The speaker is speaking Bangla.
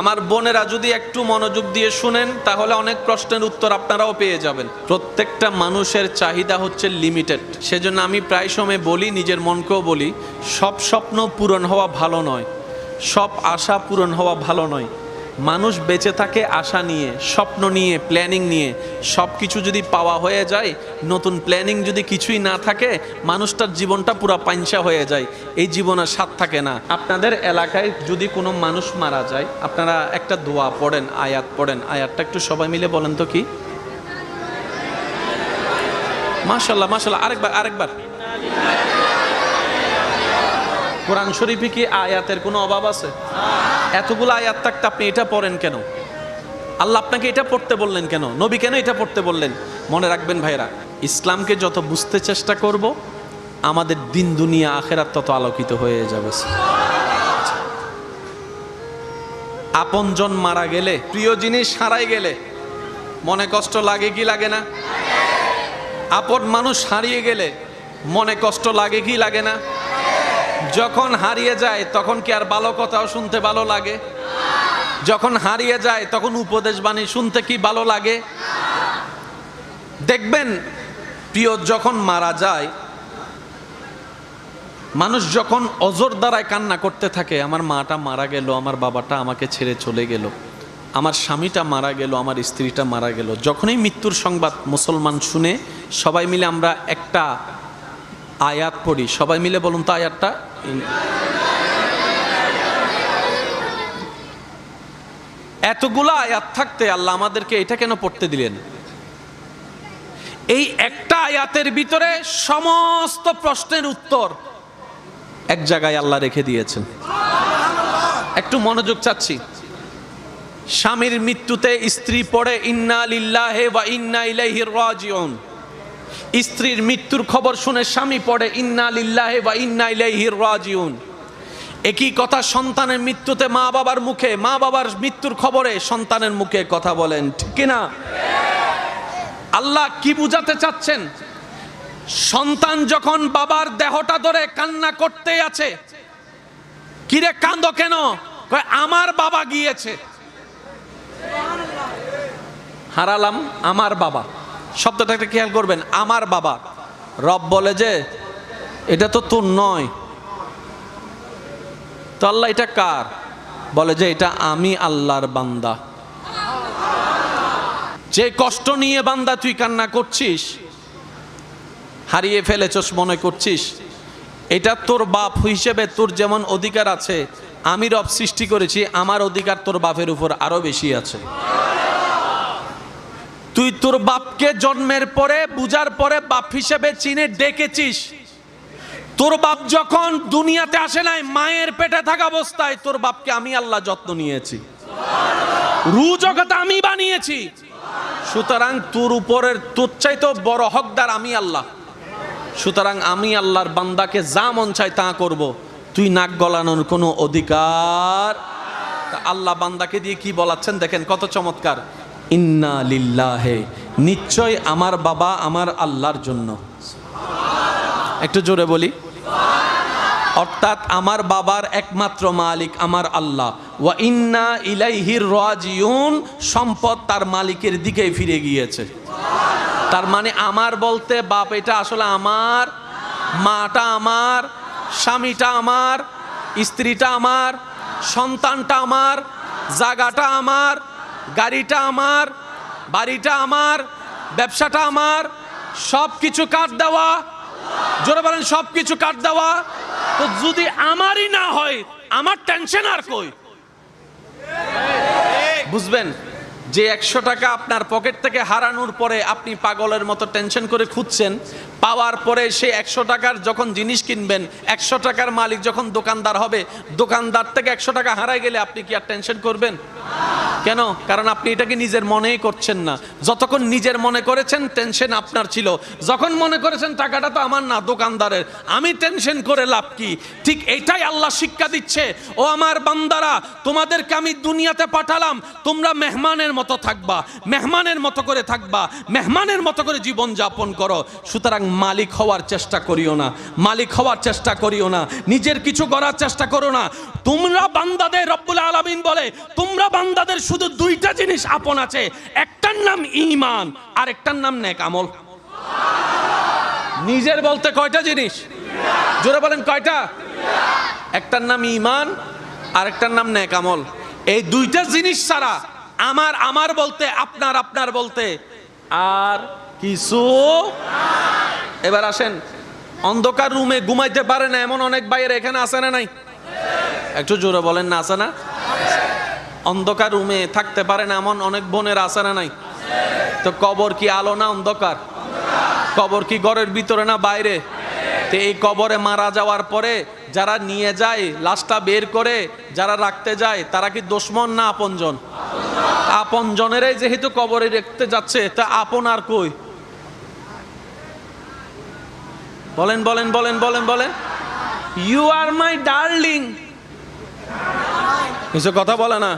আমার বোনেরা যদি একটু মনোযোগ দিয়ে শুনেন, তাহলে অনেক প্রশ্নের উত্তর আপনারাও পেয়ে যাবেন। প্রত্যেকটা মানুষের চাহিদা হচ্ছে লিমিটেড সেজন্য আমি প্রায় সময় বলি, নিজের মনকেও বলি, সব স্বপ্ন পূরণ হওয়া ভালো নয়, সব আশা পূরণ হওয়া ভালো নয়। মানুষ বেঁচে থাকে আশা নিয়ে, স্বপ্ন নিয়ে প্ল্যানিং নিয়ে। সব কিছু যদি পাওয়া হয়ে যায়, নতুন প্ল্যানিং যদি কিছুই না থাকে, মানুষটার জীবনটা পুরো পাঞ্চা হয়ে যায়। এই জীবনের স্বাদ থাকে না। আপনাদের এলাকায় যদি কোনো মানুষ মারা যায়, আপনারা একটা দোয়া পড়েন, আয়াত পড়েন। আয়াতটা একটু সবাই মিলে বলেন তো কি? মাশাল্লাহ মাশাল্লাহ আরেকবার আরেকবার। কোরআন শরীফে কি আয়াতের কোনো অভাব আছে? এতগুলো আয়াত থাকতে আপনি এটা পড়েন কেন? আল্লাহ আপনাকে এটা পড়তে বললেন কেন? নবী কেন এটা পড়তে বললেন? মনে রাখবেন ভাইরা ইসলামকে যত বুঝতে চেষ্টা করব, আমাদের দিন, দুনিয়া, আখেরাত তত আলোকিত হয়ে যাবে। আপনজন মারা গেলে, প্রিয় জিনিস হারাই গেলে, মনে কষ্ট লাগে কি লাগে না? আপন মানুষ হারিয়ে গেলে, মনে কষ্ট লাগে কি লাগে না? যখন হারিয়ে যায়, তখন কি আর ভালো কথাও শুনতে ভালো লাগে? যখন হারিয়ে যায়, তখন উপদেশ বাণী শুনতে কি ভালো লাগে? দেখবেন, প্রিয়, যখন মারা যায়, মানুষ যখন অজর দ্বারায় কান্না করতে থাকে, আমার মাটা মারা গেল, আমার বাবাটা আমাকে ছেড়ে চলে গেল, আমার স্বামীটা মারা গেল, আমার স্ত্রীটা মারা গেল। যখনই মৃত্যুর সংবাদ মুসলমান শুনে, সবাই মিলে আমরা একটা আয়াত পড়ি। সবাই মিলে বলুন তো আয়াতটা। এতগুলো আয়াত থাকতে আল্লাহ আমাদেরকে এটা কেন পড়তে দিলেন? এই একটা আয়াতের ভিতরে সমস্ত প্রশ্নের উত্তর এক জায়গায় আল্লাহ রেখে দিয়েছেন। একটু মনোযোগ চাচ্ছি। স্বামীর মৃত্যুতে স্ত্রী পড়ে, ইন্না লিল্লাহে বা ইন্না ইলাইহির রাজিউন। স্ত্রীর মৃত্যুর খবর শুনে স্বামী পড়ে, ইন্না লিল্লাহে বা ইন্না ইলাইহির রাজিউন। একই কথা সন্তানের মৃত্যুতে মা বাবার মুখে, মা বাবার মৃত্যুর খবরে সন্তানের মুখে কথা বলেন, ঠিক কিনা? আল্লাহ কি বুঝাতে চাচ্ছেন? সন্তান যখন বাবার দেহটা ধরে কান্না করতে আছে, কিরে কান্দ কেন? আমার বাবা গিয়েছে। হারালাম, আমার বাবা। শব্দটা একটা খেয়াল করবেন, আমার বাবা। রব বলে যে, এটা তো তোর নয়। তো আল্লাহ, এটা কার? বলে যে, এটা আমি আল্লাহর বান্দা। যে কষ্ট নিয়ে বান্দা তুই কান্না করছিস, হারিয়ে ফেলেছস মনে করছিস, এটা তোর বাপ হিসেবে তোর যেমন অধিকার আছে, আমি রব সৃষ্টি করেছি, আমার অধিকার তোর বাপের উপর আরও বেশি আছে। তুই তোর বাপকে জন্মের পরে, বুঝার পরে বাপ হিসেবে চিনে ডেকেছিস। তোর বাপ যখন দুনিয়াতে আসে নাই, মায়ের পেটে থাকা অবস্থায় তোর বাপকে আমি আল্লাহ যত্ন নিয়েছি। রু জগৎ আমি বানিয়েছি। সুতরাং তোর উপরের, তোর চাইতে বড় হকদার আমি আল্লাহ। সুতরাং আমি আল্লাহর বান্দাকে যা মন চাই তা করব। তুই নাক গলানোর কোনো অধিকার? আল্লাহ বান্দাকে দিয়ে কি বলাচ্ছেন দেখেন, কত চমৎকার। ইন্না লিল্লাহে, নিশ্চয় আমার বাবা আমার আল্লাহর জন্য। একটু জোরে বলি। অর্থাৎ আমার বাবার একমাত্র মালিক আমার আল্লাহ। ওয়া ইন্না ইলাইহির রাজিউন, সম্পদ তার মালিকের দিকেই ফিরে গিয়েছে। তার মানে আমার বলতে বাপ এটা আসলে আমার, মাটা আমার, স্বামীটা আমার, স্ত্রীটা আমার, সন্তানটা আমার জায়গাটা আমার গাড়িটা আমার, বাড়িটা আমার, ব্যবসাটা আমার সব কিছু কাট দেওয়া? জোরে বলেন সব কিছু কাট দেওয়া? তো যদি আমারই না হয়, আমার টেনশন আর কই? বুঝবেন, যে একশো টাকা আপনার পকেট থেকে হারানোর পরে আপনি পাগলের মতো টেনশন করে খুঁজছেন, পাওয়ার পরে সে একশো টাকার যখন জিনিস কিনবেন, একশো টাকার মালিক যখন দোকানদার হবে, দোকানদার থেকে একশো টাকা হারাই গেলে আপনি কি আর টেনশন করবেন? কেন? কারণ আপনি এটাকে নিজের মনেই করছেন না। যতক্ষণ নিজের মনে করেছেন টেনশন আপনার ছিল। যখন মনে করেছেন, টাকাটা তো আমার না, দোকানদারের। আমি টেনশন করে লাভ কি? ঠিক এটাই আল্লাহ শিক্ষা দিচ্ছে। ও আমার বান্দারা, তোমাদেরকে আমি দুনিয়াতে পাঠালাম। তোমরা মেহমানের মতো থাকবা, মেহমানের মতো করে থাকবা, মেহমানের মতো করে জীবন যাপন করো। সুতরাং মালিক হওয়ার চেষ্টা করিও না। মালিক হওয়ার চেষ্টা করিও না। নিজের কিছু করার চেষ্টা করো না। তোমরা বান্দাদের রব্বুল আলামিন বলে, তোমরা বান্দাদের শুধু দুইটা জিনিস আপন আছে, একটার নাম ইমান আর একটার নাম নেক আমল। নিজের বলতে কয়টা জিনিস? জোরে বলেন, কয়টা? একটার নাম ইমান আর একটার নাম নেক আমল। এই দুইটা জিনিস ছাড়া আমার আমার বলতে, আপনার আপনার বলতে আর কিছু এবার আসেন, অন্ধকার রুমে ঘুমাইতে পারে না, এমন অনেক বাইরে এখানে আসে না নাই? একটু জোরে বলেন না আসে না? অন্ধকার রুমে থাকতে পারে না এমন অনেক বোনের আছে নাই? তো কবর কি আলো না অন্ধকার? কবর কি ঘরের ভিতরে না বাইরে? তো এই কবরে মারা যাওয়ার পরে যারা নিয়ে যায়, লাশটা বের করে, যারা রাখতে যায়, তারা কি দুশ্মন না আপনজন? আপন জনেরাই যেহেতু কবরে রাখতে যাচ্ছে, তা আপন আর কই? বলেন বলেন বলেন বলেন বলেন। ইউ আর মাই ডার্লিং কিছু কথা বলে না?